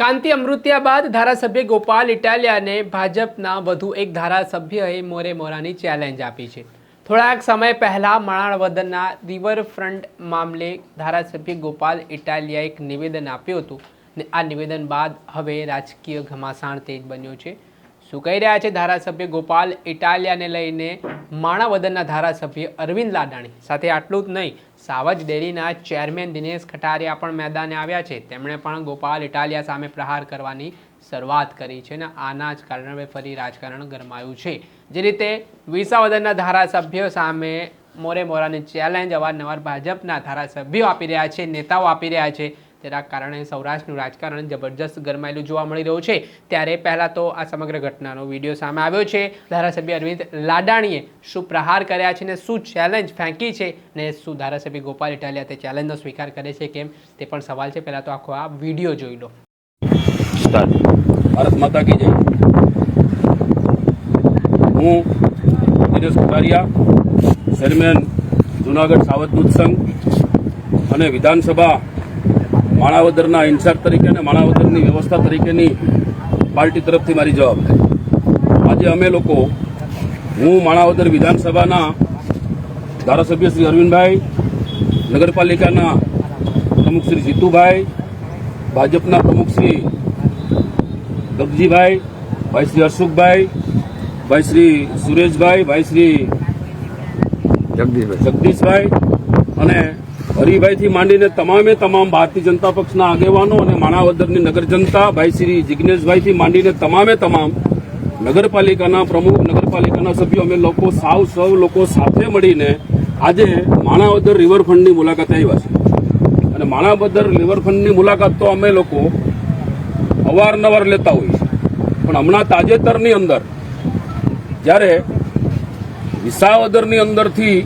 કાંતિ અમૃત્યા બાદ ધારાસભ્ય ગોપાલ ઇટાલિયાને ભાજપના વધુ એક ધારાસભ્યએ મોરે મોરાની ચેલેન્જ આપી છે. થોડાક સમય પહેલા માણાવદરના રિવરફ્રન્ટ મામલે ધારાસભ્ય ગોપાલ ઇટાલિયાએ એક નિવેદન આપ્યું હતું ને આ નિવેદન બાદ હવે રાજકીય ઘમાસાણ તેજ બન્યો છે. શું કહી રહ્યા છે ધારાસભ્ય ગોપાલ ઇટાલિયાને લઈને માણાવદરના ધારાસભ્ય અરવિંદ લાડાણી? સાથે આટલું જ નહીં, સાવજ ડેરીના ચેરમેન દિનેશ ખટારિયા પણ મેદાને આવ્યા છે. તેમણે પણ ગોપાલ ઇટાલિયા સામે પ્રહાર કરવાની શરૂઆત કરી છે અને આના જ કારણે ફરી રાજકારણ ગરમાયું છે. જે રીતે વિસાવદરના ધારાસભ્યો સામે મોરે મોરાની ચેલેન્જ અવારનવાર ભાજપના ધારાસભ્યો આપી રહ્યા છે, નેતાઓ આપી રહ્યા છે. તેના કારણે સૌરાષ્ટ્રનું રાજકારણ જબરજસ્ત ગરમાયેલું જોવા મળી રહ્યું છે. ત્યારે પહેલાં તો આ સમગ્ર ઘટનાનો વીડિયો સામે આવ્યો છે. ધારાસભ્ય અરવિંદ લાડાણીએ શું પ્રહાર કર્યા છે ને શું ચેલેન્જ ફેંકી છે ને શું ધારાસભ્ય ગોપાલ ઇટાલિયા તે ચેલેન્જનો સ્વીકાર કરે છે કેમ? તે પણ સવાલ છે. પહેલાં તો આખો આ વીડિયો જોઈ લો. ભારત માતા કી જય. હું દિનેશ કુટારિયા, ચેરમેન જુનાગઢ સાવધ દૂધ સંઘ અને વિધાનસભા માણાવદરના ઇન્ચાર્જ તરીકે અને માણાવદરની વ્યવસ્થા તરીકેની પાર્ટી તરફથી મારી જવાબદારી. આજે અમે લોકો હું માણાવદર વિધાનસભાના ધારાસભ્ય શ્રી અરવિંદભાઈ નગરપાલિકાના પ્રમુખ શ્રી જીતુભાઈ ભાજપના પ્રમુખ શ્રી ગગજીભાઈ ભાઈ શ્રી હર્ષુખભાઈ ભાઈ શ્રી સુરેશભાઈ ભાઈ શ્રી જગદીશભાઈ. જગદીશભાઈ અને હરિભાઈથી માંડીને તમામે તમામ ભારતીય જનતા પક્ષના આગેવાનો અને માણાવદરની નગર જનતા, ભાઈ શ્રી જિજ્ઞેશભાઈથી માંડીને તમામે તમામ નગરપાલિકાના પ્રમુખ, નગરપાલિકાના સભ્યો, અમે લોકો સાવ સૌ લોકો સાથે મળીને આજે માણાવદર રિવરફ્રન્ટની મુલાકાતે આવ્યા છે અને માણાવદર રિવરફ્રન્ટની મુલાકાત તો અમે લોકો અવારનવાર લેતા હોઈએ છીએ. પણ હમણાં તાજેતરની અંદર, જ્યારે વિસાવદરની અંદરથી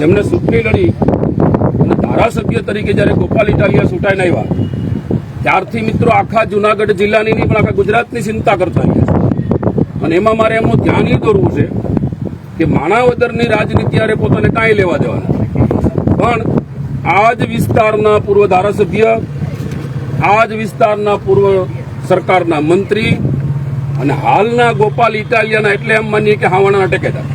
જેમને ચૂંટણી લડી ધારાસભ્ય તરીકે જ્યારે ગોપાલ ઇટાલિયા ચૂંટાઈને આવ્યા, ત્યારથી મિત્રો આખા જુનાગઢ જિલ્લાની નહીં, પણ આખા ગુજરાતની ચિંતા કરતા છે અને એમાં મારે એમનું ધ્યાન એ દોરવું છે કે માણાવદરની રાજનીતિ અરે પોતાને કાંઈ લેવા દેવા નથી. પણ આ જ વિસ્તારના પૂર્વ ધારાસભ્ય આ જ વિસ્તારના પૂર્વ સરકારના મંત્રી અને હાલના ગોપાલ ઇટાલિયાના એટલે એમ માનીએ કે હાવાણાના ટેકેદાર.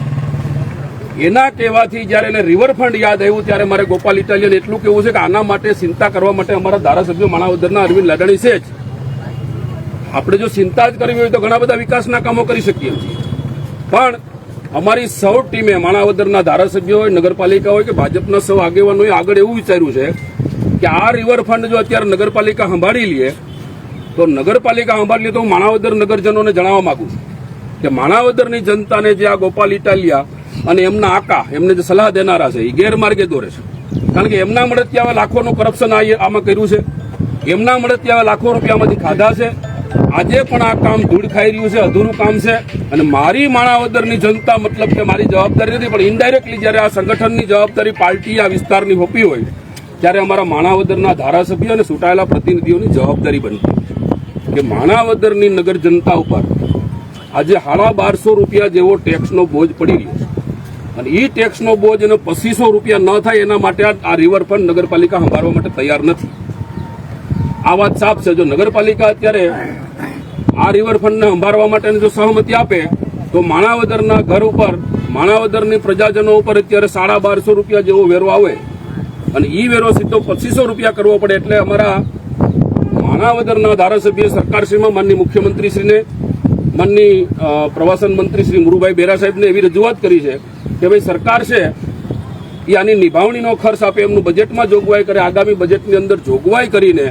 એના કહેવાથી જ્યારે એને રિવરફ્રન્ટ યાદ આવ્યું, ત્યારે મારે ગોપાલ ઇટાલિયન એટલું કેવું છે કે આના માટે ચિંતા કરવા માટે અમારા ધારાસભ્ય માણાવદરના અરવિંદ લાડાણી છે જ. આપણે જો ચિંતા જ કરવી હોય તો ઘણા બધા વિકાસના કામો કરી શકીએ છીએ. પણ અમારી સૌ ટીમે માણાવદરના ધારાસભ્યો હોય, નગરપાલિકા હોય કે ભાજપના સૌ આગેવાનોએ આગળ એવું વિચાર્યું છે કે આ રિવરફ્રન્ટ જો અત્યારે નગરપાલિકા સંભાળી લઈએ તો નગરપાલિકા સંભાળી લે તો હું માણાવદર નગરજનોને જણાવવા માંગુ છું કે માણાવદરની જનતાને જે આ ગોપાલ ઇટાલિયા અને એમના આકા એમને જે સલાહ દેનારા છે, એ ગેરમાર્ગે દોરે છે. કારણ કે એમના મળે આવે લાખોનું કરપ્શન આમાં કર્યું છે. એમના મળે આવે લાખો રૂપિયામાંથી ખાધા છે. આજે પણ આ કામ ધૂળ ખાઈ રહ્યું છે, અધૂરું કામ છે. અને મારી માણાવદરની જનતા મતલબ કે મારી જવાબદારી નથી, પણ ઇનડાયરેક્ટલી જ્યારે આ સંગઠનની જવાબદારી પાર્ટી આ વિસ્તારની હોપી હોય, ત્યારે અમારા માણાવદરના ધારાસભ્યો અને ચૂંટાયેલા પ્રતિનિધિઓની જવાબદારી બનતી કે માણાવદરની નગર જનતા ઉપર આજે સાડા બારસો રૂપિયા જેવો ટેક્સનો બોજ પડી રહ્યો છે. અને એ ટેક્સનો બોજ અને પચીસો રૂપિયા ન થાય એના માટે આ- આ રિવરફ્રન્ટ નગરપાલિકા સંભાળવા માટે તૈયાર નથી. આ વાત સાફ છે. જો નગરપાલિકા અત્યારે આ રિવરફ્રન્ટને સંભાળવા માટેની જો સહમતિ આપે, તો માણાવદરના ઘર ઉપર, માણાવદરની પ્રજાજનો ઉપર અત્યારે સાડા બારસો રૂપિયા જેવો વેરો આવે. અને એ વેરો સીધો પચીસો રૂપિયા કરવો પડે એટલે અમારા માણાવદરના ધારાસભ્ય સરકારશ્રીમાં માનની મુખ્યમંત્રીશ્રીને, માનની પ્રવાસન મંત્રી શ્રી મુરુભાઈ બેરા સાહેબને એવી રજૂઆત કરી છે કે ભાઈ સરકાર છે, એ આની નિભાવણીનો ખર્ચ આપે, એમનું બજેટમાં જોગવાઈ કરે, આગામી બજેટની અંદર જોગવાઈ કરીને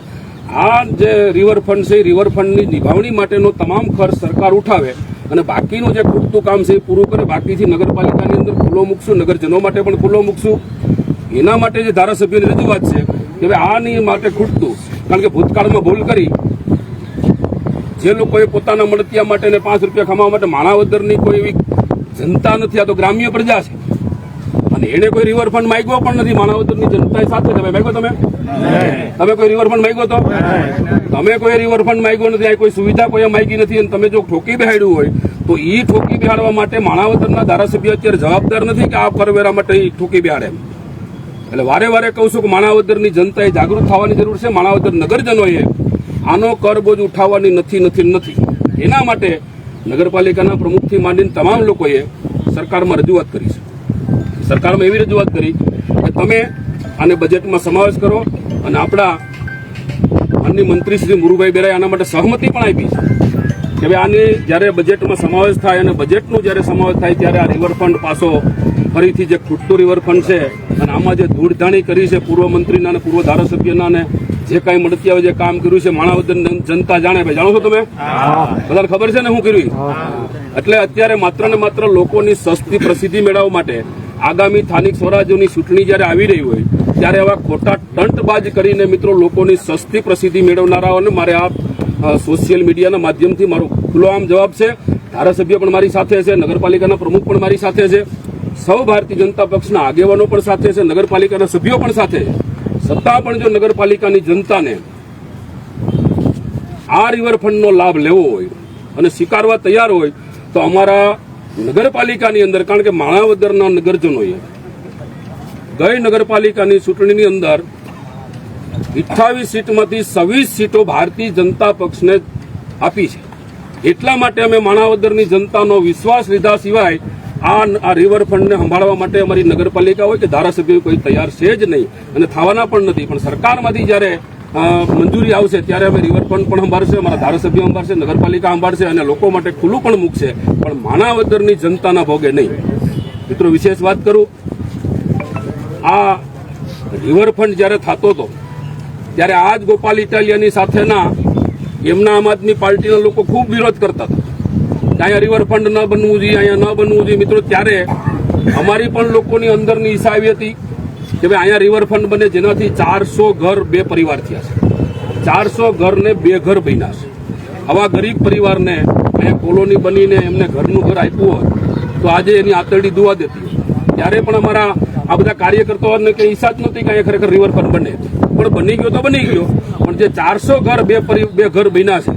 આ જે રિવરફ્રન્ટ છે, એ રિવરફ્રન્ટની નિભાવણી માટેનો તમામ ખર્ચ સરકાર ઉઠાવે અને બાકીનું જે ખૂટતું કામ છે, એ પૂરું કરે. બાકીથી નગરપાલિકાની અંદર ખુલ્લો મૂકશું, નગરજનો માટે પણ ખુલ્લો મૂકશું. એના માટે જે ધારાસભ્યની રજૂઆત છે, કે ભાઈ આની માટે ખૂટતું. કારણ કે ભૂતકાળમાં ભૂલ કરી. જે લોકોએ પોતાના મળતિયા માટે ને પાંચ રૂપિયા કમાવા માટે માણાવદરની કોઈ એવી જનતા નથી આ તો ગ્રામ્ય પ્રજા છે. અને એને કોઈ રિવરફ્રન્ટ માંગ્યો પણ નથી. માણાવદરની જનતા સાથે તમે માંગ્યો તમે? તમે કોઈ રિવરફ્રન્ટ માંગ્યો તો? તમે કોઈ રિવરફ્રન્ટ માંગ્યો નથી આ કોઈ સુવિધા કોઈ માંગી નથી અને તમે જો ઠોકી બેહાડ્યું હોય તો એ ઠોકી બેહાડવા માટે માણાવદરના ધારાસભ્ય અત્યારે જવાબદાર નથી કે આ કરવેરા માટે એ ઠોકી બેહાડે એમ. એટલે વારે વારે કહું છું કે માણાવદરની જનતાએ જાગૃત થવાની જરૂર છે. માણાવદર નગરજનોએ આનો કર બોજ ઉઠાવવાની નથી નથી નથી. એના માટે નગરપાલિકાના પ્રમુખથી માંડીને તમામ લોકોએ સરકારમાં રજૂઆત કરી છે. સરકારમાં એવી રજૂઆત કરી કે તમે આને બજેટમાં સમાવેશ કરો અને આપણા માનની મંત્રી શ્રી મુરુભાઈ બેરાએ આના માટે સહમતિ પણ આપી છે કે ભાઈ આને જ્યારે બજેટમાં સમાવેશ થાય અને બજેટનો જ્યારે સમાવેશ થાય ત્યારે આ રિવરફ્રન્ટ પાસો ફરીથી જે ખૂટતું રિવરફ્રન્ટ છે અને આમાં જે ધૂળધાણી કરી છે પૂર્વ મંત્રીના અને પૂર્વ ધારાસભ્યના ને જે કાંઈ આવે જે કામ કર્યું છે માણાવદર જનતા જાણે ભાઈ. જાણો છો તમે? બધાને ખબર છે ને શું કર્યું? એટલે અત્યારે માત્ર ને માત્ર લોકોની સસ્તી પ્રસિદ્ધિ મેળવવા માટે આગામી સ્થાનિક સ્વરાજ્યોની ચૂંટણી જ્યારે આવી રહી હોય, ત્યારે આવા ખોટા ટંટબાજ કરીને મિત્રો લોકોની સસ્તી પ્રસિદ્ધિ મેળવનારાઓને મારે આ સોશિયલ મીડિયાના માધ્યમથી મારો ખુલ્લો આમ જવાબ છે. ધારાસભ્ય પણ મારી સાથે છે, નગરપાલિકાના પ્રમુખ પણ મારી સાથે છે. સૌ ભારતીય જનતા પક્ષના આગેવાનો પણ સાથે છે, નગરપાલિકાના સભ્યો પણ સાથે. છે છતાં પણ જો નગરપાલિકાની જનતાને આ રિવરફ્રન્ટનો લાભ લેવો હોય અને સ્વીકારવા તૈયાર હોય, તો અમારા નગરપાલિકાની અંદર, કારણ કે માણાવદરના નગરજનોએ ગઈ નગરપાલિકાની ચૂંટણીની અંદર અઠ્ઠાવીસ સીટમાંથી છવ્વીસ સીટો ભારતીય જનતા પક્ષને આપી છે. એટલા માટે અમે માણાવદરની જનતાનો વિશ્વાસ લીધા સિવાય આ આ રિવરફ્રન્ટને સંભાળવા માટે અમારી નગરપાલિકા હોય કે ધારાસભ્ય કોઈ તૈયાર છે જ નહીં અને થવાના પણ નથી. પણ સરકારમાંથી જ્યારે મંજૂરી આવશે ત્યારે અમે રિવરફ્રન્ટ પણ સંભાળશે, અમારા ધારાસભ્ય સંભાળશે, નગરપાલિકા સંભાળશે અને લોકો માટે ખુલ્લું પણ મૂકશે. પણ માણાવદરની જનતાના ભોગે નહીં. મિત્રો, વિશેષ વાત કરું. આ રિવરફ્રન્ટ જ્યારે થતો હતો, ત્યારે આ જ ગોપાલ ઇટાલિયાની સાથેના એમના આમ આદમી પાર્ટીના લોકો ખૂબ વિરોધ કરતા હતા. અહીંયા રિવરફ્રન્ટ ન બનવું જોઈએ, અહીંયા ન બનવું જોઈએ. મિત્રો, ત્યારે અમારી પણ લોકોની અંદરની ઈચ્છા આવી હતી કે ભાઈ અહીંયા રિવરફ્રન્ટ બને જેનાથી ચારસો ઘર બે પરિવાર થયા છે. ચારસો ઘરને બે ઘર બન્યા છે. આવા ગરીબ પરિવારને અહીંયા કોલોની બનીને એમને ઘરનું ઘર આપ્યું હોય, તો આજે એની આતરડી દુવા દેતી ત્યારે પણ અમારા આ બધા કાર્યકર્તાઓને કંઈ ઈચ્છા જ નહોતી કે અહીંયા ખરેખર રિવરફ્રન્ટ બને. પણ બની ગયો તો બની ગયો. પણ જે ચારસો ઘર બે બે ઘર બન્યા છે,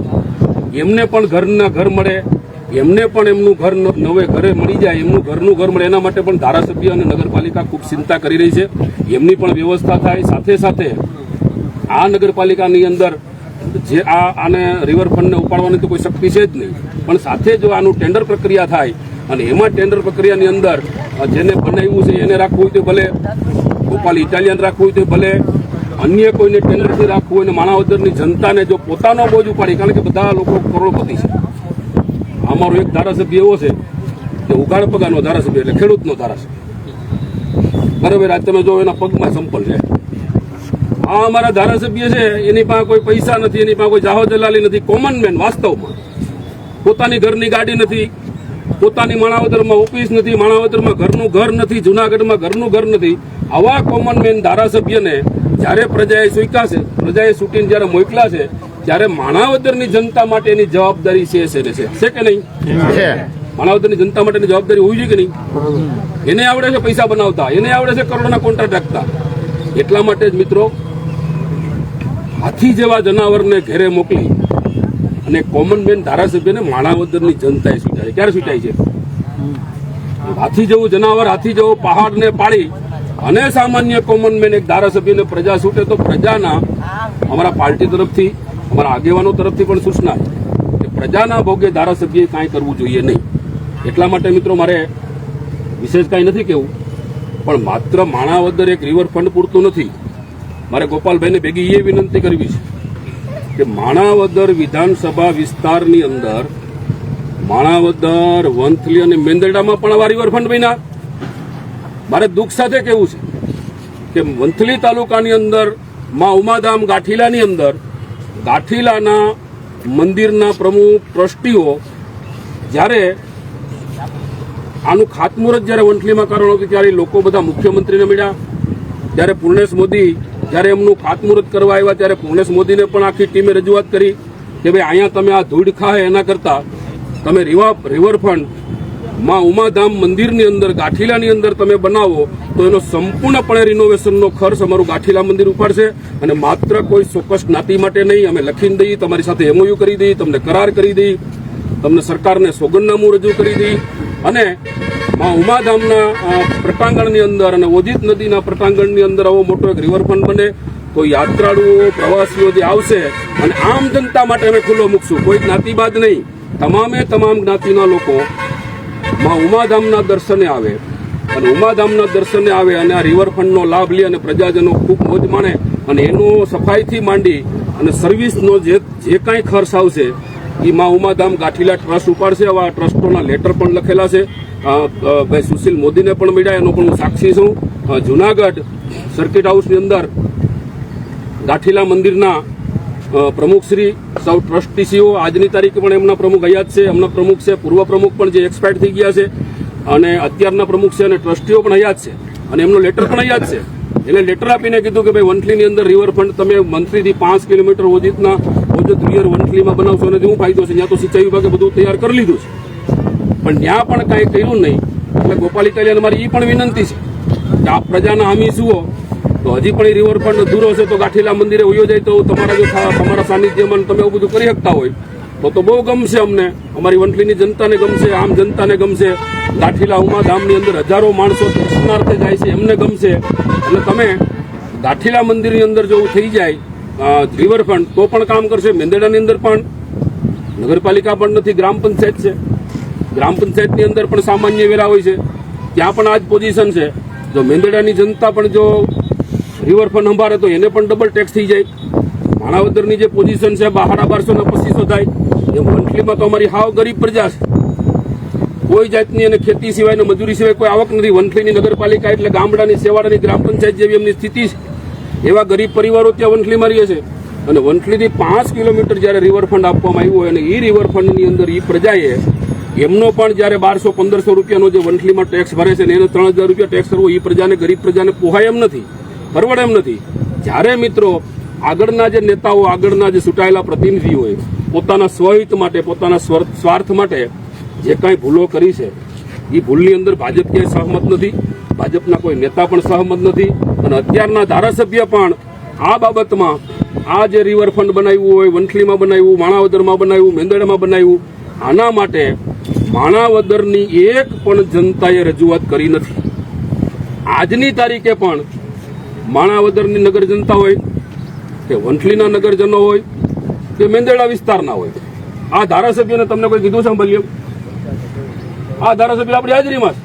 એમને પણ ઘરના ઘર મળે એમને પણ એમનું ઘર નવે ઘરે મળી જાય, એમનું ઘરનું ઘર મળે, એના માટે પણ ધારાસભ્ય અને નગરપાલિકા ખૂબ ચિંતા કરી રહી છે. એમની પણ વ્યવસ્થા થાય, સાથે સાથે આ નગરપાલિકાની અંદર જે આ આને રિવરફ્રન્ટને ઉપાડવાની તો કોઈ શક્તિ છે જ નહીં. પણ સાથે જો આનું ટેન્ડર પ્રક્રિયા થાય, અને એમાં ટેન્ડર પ્રક્રિયાની અંદર જેને બનાવ્યું છે, એને રાખવું હોય તો ભલે ગોપાલ ઇટાલિયન રાખવું હોય તો ભલે અન્ય કોઈને ટેન્ડરથી રાખવું હોય અને માણાવદરની જનતાને જો પોતાનો બોજ ઉપાડી, કારણ કે બધા લોકો કરોડપતિ છે. અમારો એક ધારાસભ્ય એવો છે કે ઉઘાડ પગારનો ધારાસભ્ય એટલે ખેડૂતનો ધારાસભ્ય. બરાબર, આજ તમે જો એના પગમાં સંપલ છે. આ અમારા ધારાસભ્ય છે, એની પાસે કોઈ પૈસા નથી, એની પાસે કોઈ જાહો દલાલી નથી કોમન મેન વાસ્તવમાં. પોતાની ઘરની ગાડી નથી, પોતાની માણાવદરમાં ઓફિસ નથી માણાવદરમાં ઘરનું ઘર નથી, જુનાગઢમાં ઘરનું ઘર નથી. આવા કોમન મેન ધારાસભ્યને જ્યારે પ્રજાએ સ્વીકારશે પ્રજાએ ચૂંટીને જ્યારે મોકલા છે ત્યારે માણાવદરની જનતા માટેની જવાબદારી છે છે છે. કે નહીં? માણાવદરની જનતા માટેની જવાબદારી હોવી જોઈએ કે નહીં? એને આવડે છે પૈસા બનાવતા એને આવડે છે કરોડોના કોન્ટ્રાક્ટ રાખતા. એટલા માટે જ મિત્રો હાથી જેવા જનાવરને ઘેરે મોકલી અને કોમન મેન ધારાસભ્યને માણાવદરની જનતાએ સ્વીકારે ક્યારે સ્વીકારી છે? હાથી જેવું જનાવર હાથી જેવો પહાડને પાડી અને સામાન્ય કોમન મેન એક ધારાસભ્યને પ્રજા છૂટે તો પ્રજાના અમારા પાર્ટી તરફથી અમારા આગેવાનો તરફથી પણ સૂચના કે પ્રજાના ભોગે ધારાસભ્યએ કાંઈ કરવું જોઈએ નહીં. એટલા માટે મિત્રો મારે વિશેષ કાંઈ નથી કહેવું, પણ માત્ર માણાવદર એક રિવરફ્રન્ટ પૂરતું નથી. મારે ગોપાલભાઈને ભેગી એ વિનંતી કરવી છે કે માણાવદર વિધાનસભા વિસ્તારની અંદર માણાવદર વંથલી અને મેંદરડામાં પણ આવા રિવરફ્રન્ટ બન્યા. મારે દુઃખ સાથે કહેવું છે કે વંથલી તાલુકાની અંદર, માં ઉમાધામ ગાંઠીલાની અંદર ગાંઠીલાના મંદિરના પ્રમુખ ટ્રસ્ટીઓ જ્યારે આનું ખાતમુહૂર્ત જ્યારે વંથલીમાં કરવાનું હતું ત્યારે લોકો બધા મુખ્યમંત્રીને મળ્યા. જ્યારે પૂર્ણેશ મોદી જ્યારે એમનું ખાતમુહૂર્ત કરવા આવ્યા ત્યારે પૂર્ણેશ મોદીને પણ આખી ટીમે રજૂઆત કરી કે ભાઈ અહીંયા તમે આ ધૂળ ખાહે એના કરતાં તમે રિવા રિવરફ્રન્ટ માં ઉમાધામ મંદિરની અંદર, ગાંઠીલાની અંદર તમે બનાવો, તો એનો સંપૂર્ણપણે રિનોવેશનનો ખર્ચ અમારું ગાંઠીલા મંદિર ઉપાડશે અને માત્ર કોઈ ચોક્કસ જ્ઞાતિ માટે નહીં, અમે લખીને દઈએ તમારી સાથે એમઓયુ કરી દઈએ તમને કરાર કરી દઈએ તમને સરકારને સોગંદનામું રજૂ કરી દઈ. અને માં ઉમાધામના પ્રટાંગણની અંદર અને ઓજિત નદીના પ્રટાંગણની અંદર આવો મોટો એક રિવરફ્રન્ટ બને કોઈ યાત્રાળુઓ, પ્રવાસીઓ જે આવશે, અને આમ જનતા માટે અમે ખુલ્લો મૂકશું. કોઈ જ્ઞાતિબાદ નહીં. તમામે તમામ જ્ઞાતિના લોકો માં ઉમાધામના દર્શને આવે. અને ઉમાધામના દર્શને આવે અને આ રિવરફ્રન્ટનો લાભ લે અને પ્રજાજનો ખૂબ મોજ માણે અને એનો સફાઈથી માંડી અને સર્વિસનો જે જે કાંઈ ખર્ચ આવશે એ માં ઉમાધામ ગાંઠીલા ટ્રસ્ટ ઉપાડશે. આવા ટ્રસ્ટોના લેટર પણ લખેલા છે. ભાઈ સુશીલ મોદીને પણ મળ્યા, એનો પણ હું સાક્ષી છું. જુનાગઢ સર્કિટ હાઉસની અંદર ગાંઠીલા મંદિરના અ, પ્રમુખ શ્રી સૌ ટ્રસ્ટીસીઓ આજની તારીખે પણ એમના પ્રમુખ જ છે. એમના પ્રમુખ છે પૂર્વ પ્રમુખ પણ જે એક્સપાયર્ડ થઈ ગયા છે. અને અત્યારના પ્રમુખ છે અને ટ્રસ્ટીઓ પણ અહીંયા જ છે. અને એમનો લેટર પણ અહીંયા જ છે. એટલે લેટર આપીને કીધું કે ભાઈ વંથલીની અંદર રિવરફ્રન્ટ તમે મંથલીથી પાંચ કિલોમીટર ઓજિતના ઓજત રિયર વંથલીમાં બનાવશો અને શું ફાયદો છે. ત્યાં તો સિંચાઈ વિભાગે બધું તૈયાર કરી લીધું છે. પણ ત્યાં પણ કાંઈ કર્યું નહીં. એટલે ગોપાલી કલ્યાણ મારી એ પણ વિનંતી છે કે આપ પ્રજાના હામી જુઓ. તો હજી પણ એ રિવરફ્રન્ટ અધૂરો છે તો ગાંઠીલા મંદિરે વયો જાય તો તમારા જો તમારા સાનિધ્યમાં તમે એવું બધું કરી શકતા હોય. તો તો બહુ ગમશે અમને. અમારી વંટલીની જનતાને ગમશે, આમ જનતાને ગમશે. ગાંઠીલા ઉમાધામની અંદર હજારો માણસો દર્શનાર્થે જાય છે, એમને ગમશે. એટલે તમે ગાંઠીલા મંદિરની અંદર જો થઈ જાય રિવરફ્રન્ટ તો પણ કામ કરશે. મેંદેડાની અંદર પણ. નગરપાલિકા પણ નથી, ગ્રામ પંચાયત છે. ગ્રામ પંચાયતની અંદર પણ સામાન્ય વેરા હોય છે. ત્યાં પણ આ જ પોઝિશન છે. જો મેંદેડાની જનતા પણ જો રિવરફ્રન્ટ અંબાર તો એને પણ ડબલ ટેક્સ થઈ જાય. માણાવદરની જે પોઝિશન છે બાર બારસો ને પચીસો થાય. એ વંથલીમાં તો અમારી હાવ ગરીબ પ્રજા છે. કોઈ જાતની અને ખેતી સિવાય મજૂરી સિવાય કોઈ આવક નથી. વંથલીની નગરપાલિકા એટલે ગામડાની, સેવાડાની, ગ્રામ પંચાયત જેવી એમની સ્થિતિ છે. એવા ગરીબ પરિવારો ત્યાં વંથલીમાં રહે છે. અને વંથલીથી પાંચ કિલોમીટર જ્યારે રિવરફ્રન્ટ આપવામાં આવ્યું હોય અને એ રિવરફ્રન્ટની અંદર એ પ્રજાએ એમનો પણ જ્યારે બારસો, પંદરસો રૂપિયાનો જે વંથલીમાં ટેક્સ ભરે છે ને એને ત્રણ હજાર રૂપિયા ટેક્સ કરવો એ પ્રજાને ગરીબ પ્રજાને પોહાય એમ નથી. પરવડે એમ નથી. જ્યારે મિત્રો આગળના જે નેતાઓ, આગળના જે ચૂંટાયેલા પ્રતિનિધિઓએ પોતાના સ્વહિત માટે, પોતાના સ્વર- સ્વાર્થ માટે જે કાંઈ ભૂલો કરી છે એ ભૂલની અંદર ભાજપ ક્યાંય સહમત નથી. ભાજપના કોઈ નેતા પણ સહમત નથી. અને અત્યારના ધારાસભ્ય પણ આ બાબતમાં આ જે રિવરફ્રન્ટ બનાવ્યું હોય, વંથલીમાં બનાવ્યું, માણાવદરમાં બનાવ્યું, મેંદડામાં બનાવ્યું, આના માટે માણાવદરની એક પણ જનતાએ રજૂઆત કરી નથી. આજની તારીખે પણ માણાવદરની નગર જનતા હોય, કે વંથલીના નગરજનો હોય, કે મેંદેડા વિસ્તારના હોય. આ ધારાસભ્યને તમને કોઈ કીધું સાંભળ્યું આ ધારાસભ્ય આપણી હાજરીમાં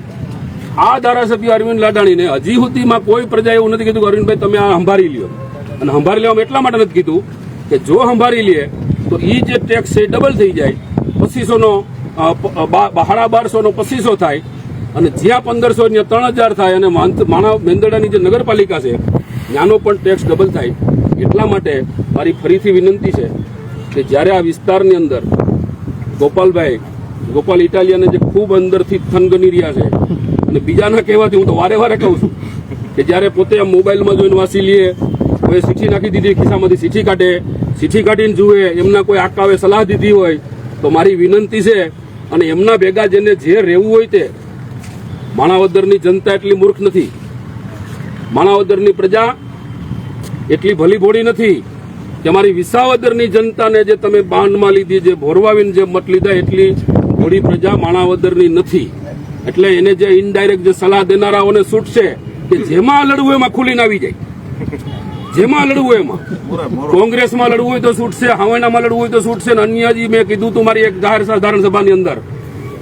આ ધારાસભ્ય અરવિંદ લાડાણીને હજી સુધીમાં કોઈ પ્રજા એવું નથી કીધું કે અરવિંદભાઈ, તમે આ સંભાળી લ્યો. અને સંભાળી લેવામાં એટલા માટે નથી કીધું કે જો સંભાળી લે, તો એ જે ટેક્સ છે ડબલ થઈ જાય. પચીસો નો બારસોનો પચીસો થાય. અને જ્યાં પંદરસો ત્યાં ત્રણ હજાર થાય અને માણા મેંદરડાની જે નગરપાલિકા છે, ત્યાંનો પણ ટેક્સ ડબલ થાય. એટલા માટે મારી ફરીથી વિનંતી છે કે જ્યારે આ વિસ્તારની અંદર ગોપાલભાઈ, ગોપાલ ઇટાલિયાને જે ખૂબ અંદરથી થનગની રહ્યા છે, અને બીજાના કહેવાથી હું તો વારે વારે કહું છું કે જ્યારે પોતે આ મોબાઈલમાં જોઈને વાંચી લે, કોઈ ચીઠી નાખી દીધી ખિસ્સામાંથી ચીઠી કાઢે, ચીઠી કાઢીને જુએ, એમના કોઈ આકાવે સલાહ દીધી હોય, તો મારી વિનંતી છે અને એમના ભેગા જેને જે રહેવું હોય તે માણાવદરની જનતા એટલી મૂર્ખ નથી. માણાવદરની પ્રજા એટલી ભલી ભોળી નથી કે મારી વિસાવદરની જનતાને જે તમે બાંધમાં લીધી, જે ભોરવાવીને જે મત લીધા, એટલી ભોળી પ્રજા માણાવદરની નથી. એટલે એને જે ઇનડાયરેક્ટ જે સલાહ દેનારાઓને છૂટશે કે જેમાં લડવું એમાં ખુલીને આવી જાય. જેમાં લડવું એમાં. કોંગ્રેસમાં લડવું હોય તો છૂટશે હવાનામાં લડવું હોય તો છૂટશે અને અન્ય જે મેં કીધું તું મારી એક જાહેર સાધારણ સભાની અંદર.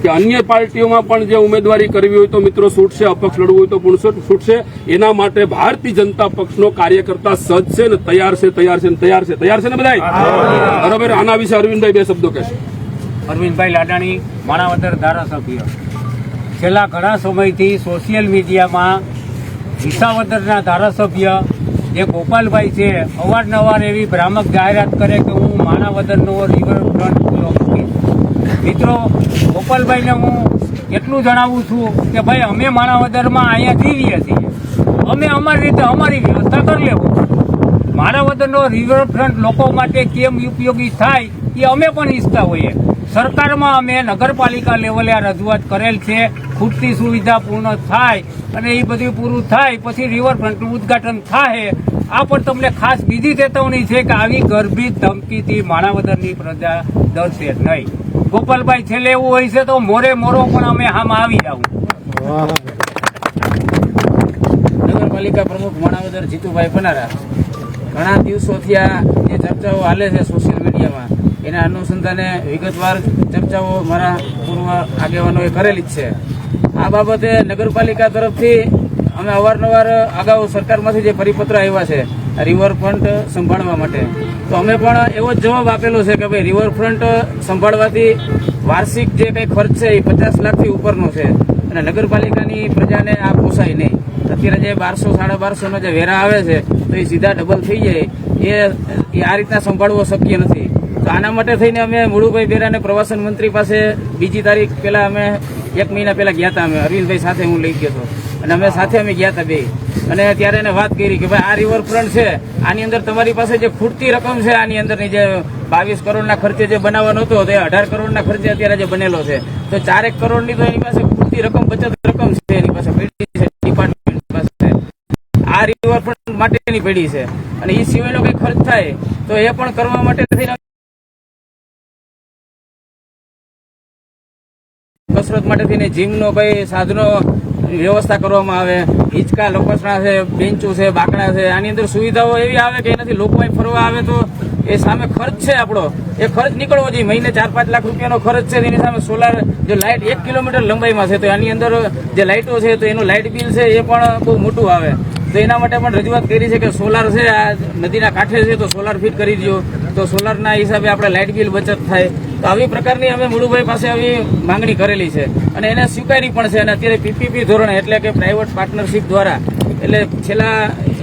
કે અન્ય પાર્ટીઓમાં પણ જે ઉમેદવારી કરવી હોય તો મિત્રો છૂટશે, અપક્ષ લડવું હોય તો પણ છૂટ- છૂટશે. એના માટે ભારતીય જનતા પક્ષનો કાર્યકર્તા સજ્જ છે ને તૈયાર છે તૈયાર છે ને તૈયાર છે તૈયાર છે ને બધા બરાબર? આના વિશે અરવિંદભાઈ બે શબ્દો કહેશે. અરવિંદભાઈ લાડાણી, માણાવદર ધારાસભ્ય. છેલ્લા ઘણા સમયથી સોશિયલ મીડિયામાં વિસાવદરના ધારાસભ્ય જે ગોપાલભાઈ છે, અવારનવાર એવી ભ્રામક જાહેરાત કરે કે હું માણાવદરનો રિવરફ્રન્ટ મિત્રો, ગોપાલભાઈને હું એટલું જણાવું છું કે ભાઈ, અમે માણાવદરમાં અહીંયા જીવીએ છીએ. અમે અમારી રીતે અમારી વ્યવસ્થા કરી લેવું. માણાવદરનો રિવરફ્રન્ટ લોકો માટે કેમ ઉપયોગી થાય એ અમે પણ ઈચ્છતા હોઈએ. સરકારમાં અમે નગરપાલિકા લેવલે આ રજૂઆત કરેલ છે. ખૂટતી સુવિધા પૂર્ણ થાય અને એ બધું પૂરું થાય, પછી રિવરફ્રન્ટનું ઉદ્ઘાટન થાય. આ પણ તમને ખાસ બીજી ચેતવણી છે કે આવી ગર્ભિત ધમકીથી માણાવદરની પ્રજા ડરશે નહીં. ગોપાલભાઈ છેલ્લે એવું હોય છે તો મોરે મોરો પણ અમે આમ આવી જાવ નગરપાલિકા પ્રમુખ માણાવદર જીતુભાઈ પનારા ઘણા દિવસોથી આ જે ચર્ચાઓ હાલે છે સોશિયલ મીડિયામાં એના અનુસંધાને વિગતવાર ચર્ચાઓ મારા પૂર્વ આગેવાનોએ કરેલી જ છે. આ બાબતે નગરપાલિકા તરફથી અમે અવારનવાર અગાઉ સરકારમાંથી જે પરિપત્ર આવ્યા છે રિવરફ્રન્ટ સંભાળવા માટે. તો અમે પણ એવો જ જવાબ આપેલો છે કે ભાઈ રિવરફ્રન્ટ સંભાળવાથી વાર્ષિક જે કંઈ ખર્ચ છે એ પચાસ લાખથી ઉપરનો છે. અને નગરપાલિકાની પ્રજાને આ પોસાય નહીં. અત્યારે જે બારસો, સાડા બારસોનો જે વેરા આવે છે, તો એ સીધા ડબલ થઈ જાય. એ આ રીતના સંભાળવો શક્ય નથી. તો આના માટે થઈને અમે મુળુભાઈ બેરાને પ્રવાસન મંત્રી પાસે બીજી તારીખ પહેલાં અમે એક મહિના પહેલાં ગયા હતા અમે. અરવિંદભાઈ સાથે હું લઈ ગયો હતો. અને અમે સાથે અમે ગયા હતા બે. અને ત્યારે એને વાત કરી કે ભાઈ આ રિવરફ્રન્ટ છે, આની અંદર તમારી પાસે જે ખૂટતી રકમ છે, આની અંદરની જે બાવીસ કરોડના ખર્ચે જે બનાવવાનો હતો, તે અઢાર કરોડના ખર્ચે અત્યારે જે બનેલો છે. તો ચારેક કરોડની તો એની પાસે ખૂટતી રકમ, બચત રકમ છે, એની પાસે પડી છે ડિપાર્ટમેન્ટ પાસે. આ રિવરફ્રન્ટ માટેની પેઢી છે. અને એ સિવાયનો કંઈ ખર્ચ થાય, તો એ પણ કરવા માટે થઈને કસરત માટે થઈને જીમનો કઈ, સાધનો વ્યવસ્થા કરવામાં આવે, હિંચકા, લપસણા છે બેન્ચો છે બાકડા છે, આની અંદર સુવિધાઓ એવી આવે કે એનાથી લોકો ફરવા આવે તો એ સામે ખર્ચ છે આપણો. એ ખર્ચ નીકળવો જોઈએ. મહિને ચાર પાંચ લાખ રૂપિયાનો ખર્ચ છે, તેની સામે સોલાર જો લાઇટ એક કિલોમીટર લંબાઈમાં છે, તો એની અંદર જે લાઇટો છે, તો એનું લાઇટ બિલ છે, એ પણ બહુ મોટું આવે. તો એના માટે પણ રજૂઆત કરી છે કે સોલાર છે, આ નદીના કાંઠે છે, તો સોલાર ફિટ કરી દો તો સોલારના હિસાબે આપણે લાઇટ બિલ બચત થાય. તો આવી પ્રકારની અમે મુળુભાઈ પાસે આવી માંગણી કરેલી છે. અને એને સ્વીકારી પણ છે. અને અત્યારે પીપીપી ધોરણે એટલે કે પ્રાઇવેટ પાર્ટનરશીપ દ્વારા, એટલે છેલ્લા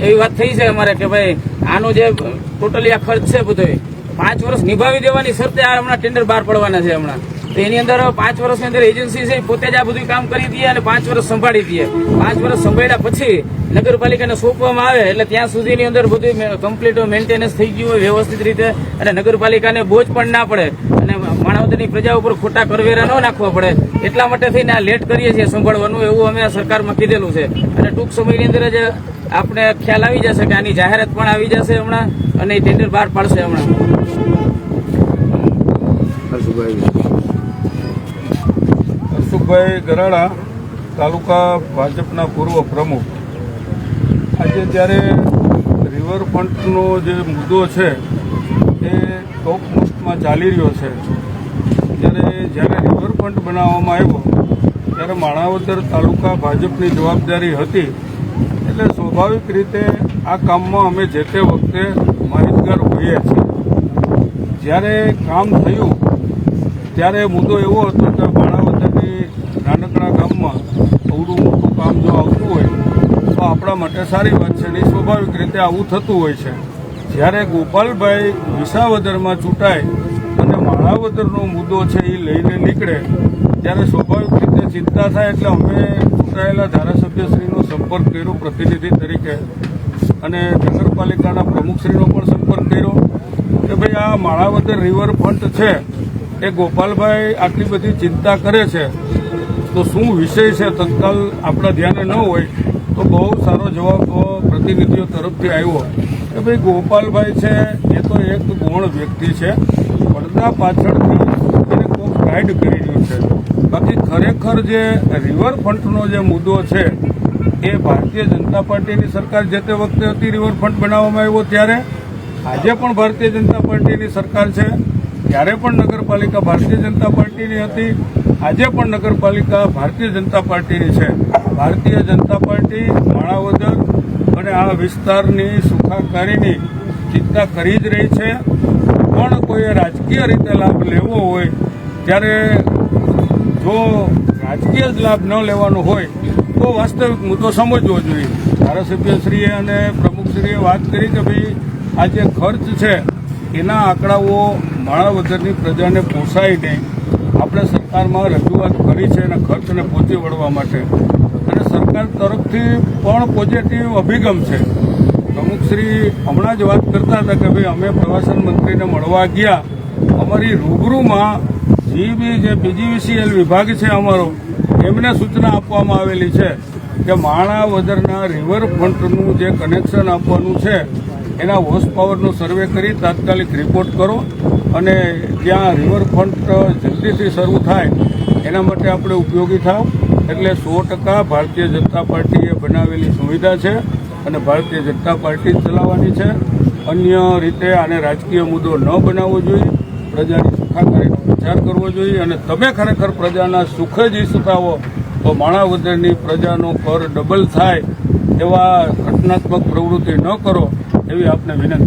એવી વાત થઈ છે અમારે કે ભાઈ, આનો જે ટોટલી આ ખર્ચ છે બધો પાંચ વર્ષ નિભાવી દેવાની શરતે આ હમણાં ટેન્ડર બહાર પડવાના છે હમણાં. તો એની અંદર પાંચ વર્ષની અંદર એજન્સી છે પોતે જ આ બધું કામ કરી દઈએ અને પાંચ વર્ષ સંભાળી દઈએ. પાંચ વર્ષ સંભાળ્યા પછી નગરપાલિકાને સોંપવામાં આવે એટલે ત્યાં સુધીની અંદર બધું કમ્પ્લીટ મેન્ટેનન્સ થઈ ગયું હોય વ્યવસ્થિત રીતે અને નગરપાલિકાને બોજ પણ ના પડે. અને માણાવદરની પ્રજા ઉપર ખોટા કરવેરા ન નાખવા પડે. એટલા માટે થઈને આ લેટ કરીએ છીએ સંભાળવાનું એવું અમે સરકારમાં કીધેલું છે. અને ટૂંક સમયની અંદર જ આપણે ખ્યાલ આવી જશે કે આની જાહેરાત પણ આવી જશે હમણાં અને એ ટેન્ડર બહાર પાડશે હમણાં. હર્ષુભાઈ ગરાડા, તાલુકા ભાજપના પૂર્વ પ્રમુખ. આજે જ્યારે રિવરફ્રન્ટનો જે મુદ્દો છે મોસ્ટમાં ચાલી રહ્યો છે. ત્યારે જ્યારે રિવરફ્રન્ટ બનાવવામાં આવ્યો, ત્યારે માણાવદર તાલુકા ભાજપની જવાબદારી હતી. એટલે સ્વાભાવિક રીતે આ કામમાં અમે જે તે વખતે માહિતગાર હોઈએ છીએ. જ્યારે કામ થયું, ત્યારે મુદ્દો એવો હતો કે માણાવદરની નાનકડા ગામમાં થોડું મોટું કામ જો આવતું હોય, તો આપણા માટે સારી વાત છે ને સ્વાભાવિક રીતે આવું થતું હોય છે. જ્યારે ગોપાલભાઈ વિસાવદરમાં ચૂંટાય અને માણાવદરનો મુદ્દો છે એ લઈને નીકળે, ત્યારે સ્વાભાવિક રીતે ચિંતા થાય એટલે અમે ચૂંટાયેલા ધારાસભ્યશ્રીનો સંપર્ક કર્યો, પ્રતિનિધિ તરીકે. અને નગરપાલિકાના પ્રમુખશ્રીનો પણ સંપર્ક કર્યો કે ભાઈ, આ માણાવદર રિવરફ્રન્ટ છે, એ ગોપાલભાઈ આટલી બધી ચિંતા કરે છે. તો શું વિષય છે? તત્કાલ આપણા ધ્યાને ન હોય. તો બહુ સારો જવાબ પ્રતિનિધિઓ તરફથી આવ્યો કે ભાઈ ગોપાલભાઈ છે, એ તો એક ગુણ વ્યક્તિ છે. પડદા પાછળથી એને કોક ગાઈડ કરી રહ્યું છે. બાકી ખરેખર જે રિવરફ્રન્ટનો જે મુદ્દો છે, એ ભારતીય જનતા પાર્ટીની સરકાર જે તે વખતે હતી રિવરફ્રન્ટ બનાવવામાં આવ્યો ત્યારે, આજે પણ ભારતીય જનતા પાર્ટીની સરકાર છે. ત્યારે પણ નગરપાલિકા ભારતીય જનતા પાર્ટીની હતી. આજે પણ નગરપાલિકા ભારતીય જનતા પાર્ટીની છે. ભારતીય જનતા પાર્ટી માણાવદર અને આ વિસ્તારની સુખાકારીની ચિંતા કરી જ રહી છે. પણ કોઈએ રાજકીય રીતે લાભ લેવો હોય, ત્યારે જો રાજકીય જ લાભ ન લેવાનો હોય, તો વાસ્તવિક મુદ્દો સમજવો જોઈએ. ધારાસભ્યશ્રીએ અને પ્રમુખશ્રીએ વાત કરી કે ભાઈ, આ જે ખર્ચ છે, એના આંકડાઓ માણાવદરની પ્રજાને પોસાય નહીં. આપણે સરકારમાં રજૂઆત કરી છે એના ખર્ચને પહોંચી વળવા માટે. અને સરકાર તરફથી પણ પોઝિટિવ અભિગમ છે. પ્રમુખશ્રી હમણાં જ વાત કરતા હતા કે ભાઈ અમે પ્રવાસન મંત્રીને મળવા ગયા. અમારી રૂબરૂમાં જીબી જે બીજીવીસીએલ વિભાગ છે અમારો, એમને સૂચના આપવામાં આવેલી છે કે માણાવદરના રિવરફ્રન્ટનું જે કનેક્શન આપવાનું છે, એના હોર્સ પાવરનો સર્વે કરી તાત્કાલિક રિપોર્ટ કરો અને ત્યાં રિવરફ્રન્ટ જલ્દીથી શરૂ થાય, એના માટે આપણે ઉપયોગી થાવ. એટલે સો ટકા ભારતીય જનતા પાર્ટીએ બનાવેલી સુવિધા છે અને ભારતીય જનતા પાર્ટી જ ચલાવવાની છે. અન્ય રીતે આને રાજકીય મુદ્દો ન બનાવવો જોઈએ. પ્રજાની સુખાકારીનો વિચાર કરવો જોઈએ અને તમે ખરેખર પ્રજાના સુખ જ ઈચ્છતાઓ તો માણાવદરની પ્રજાનો કર ડબલ થાય એવા ઘટનાત્મક પ્રવૃત્તિ ન કરો એવી આપને વિનંતી.